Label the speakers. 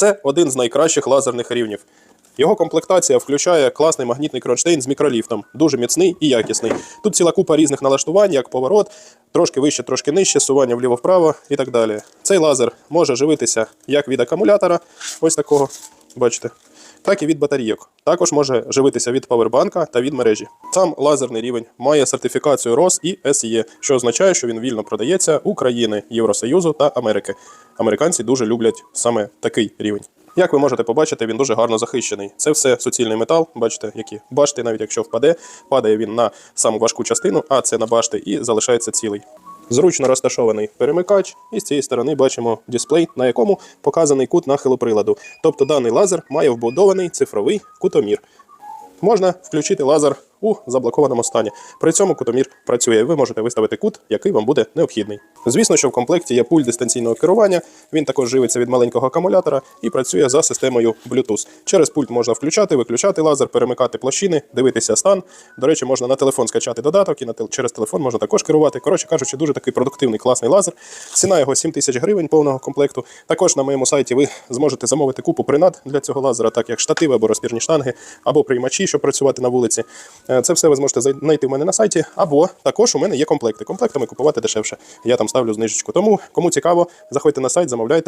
Speaker 1: Це один з найкращих лазерних рівнів. Його комплектація включає класний магнітний кронштейн з мікроліфтом, дуже міцний і якісний. Тут ціла купа різних налаштувань, як поворот, трошки вище, трошки нижче, сування вліво-вправо і так далі. Цей лазер може живитися як від акумулятора, ось такого, бачите, так і від батарійок. Також може живитися від павербанка та від мережі. Сам лазерний рівень має сертифікацію ROS і SE, що означає, що він вільно продається України, Євросоюзу та Америки. Американці дуже люблять саме такий рівень. Як ви можете побачити, він дуже гарно захищений. Це все суцільний метал, бачите, які башти, навіть якщо впаде, падає він на саму важку частину, а це на башти, і залишається цілий. Зручно розташований перемикач, і з цієї сторони бачимо дисплей, на якому показаний кут нахилу приладу. Тобто даний лазер має вбудований цифровий кутомір. Можна включити лазер у заблокованому стані. При цьому кутомір працює. Ви можете виставити кут, який вам буде необхідний. Звісно, що в комплекті є пульт дистанційного керування. Він також живиться від маленького акумулятора і працює за системою Bluetooth. Через пульт можна включати, виключати лазер, перемикати площини, дивитися стан. До речі, можна на телефон скачати додаток і на тел- через телефон можна також керувати. Коротше кажучи, дуже такий продуктивний класний лазер. Ціна його 7 тисяч гривень повного комплекту. Також на моєму сайті ви зможете замовити купу принад для цього лазера, так як штативи або розпірні штанги, або приймачі, щоб працювати на вулиці. Е, Це все ви зможете знайти в мене на сайті, або також у мене є комплекти. Комплектами купувати дешевше. Я там ставлю знижечку. Тому кому цікаво, заходьте на сайт, замовляйте.